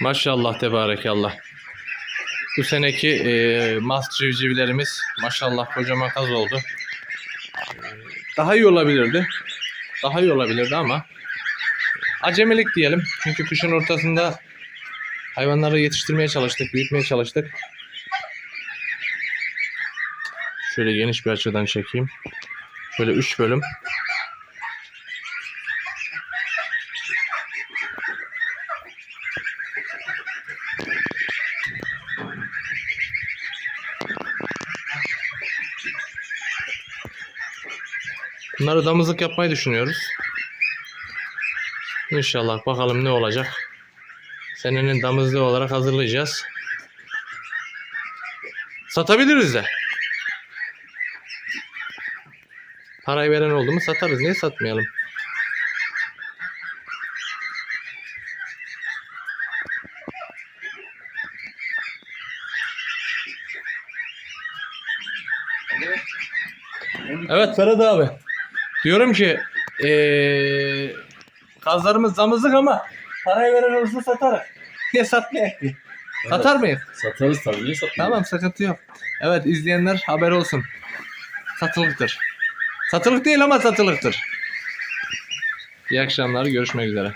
Maşallah tebarekallah. Bu seneki e, mast civcivlerimiz maşallah kocaman kaz oldu. E, Daha iyi olabilirdi. Daha iyi olabilirdi ama acemilik diyelim. Çünkü kışın ortasında hayvanları yetiştirmeye çalıştık, büyütmeye çalıştık. Şöyle geniş bir açıdan çekeyim. Şöyle 3 bölüm. Bunları damızlık yapmayı düşünüyoruz. İnşallah bakalım ne olacak. Senenin damızlığı olarak hazırlayacağız. Satabiliriz de. Parayı veren oldu mu satarız. Niye satmayalım? Evet Ferhat abi. Diyorum ki eee kazlarımız damızlık ama parayı veren olursa satarız. Niye satmayak ki? Satar mıyız? Satarız tabii. Niye satmayalım? Tamam sıkıntı yok. Evet izleyenler haber olsun. Satılıktır. Satılık değil ama satılıktır. İyi akşamlar görüşmek üzere.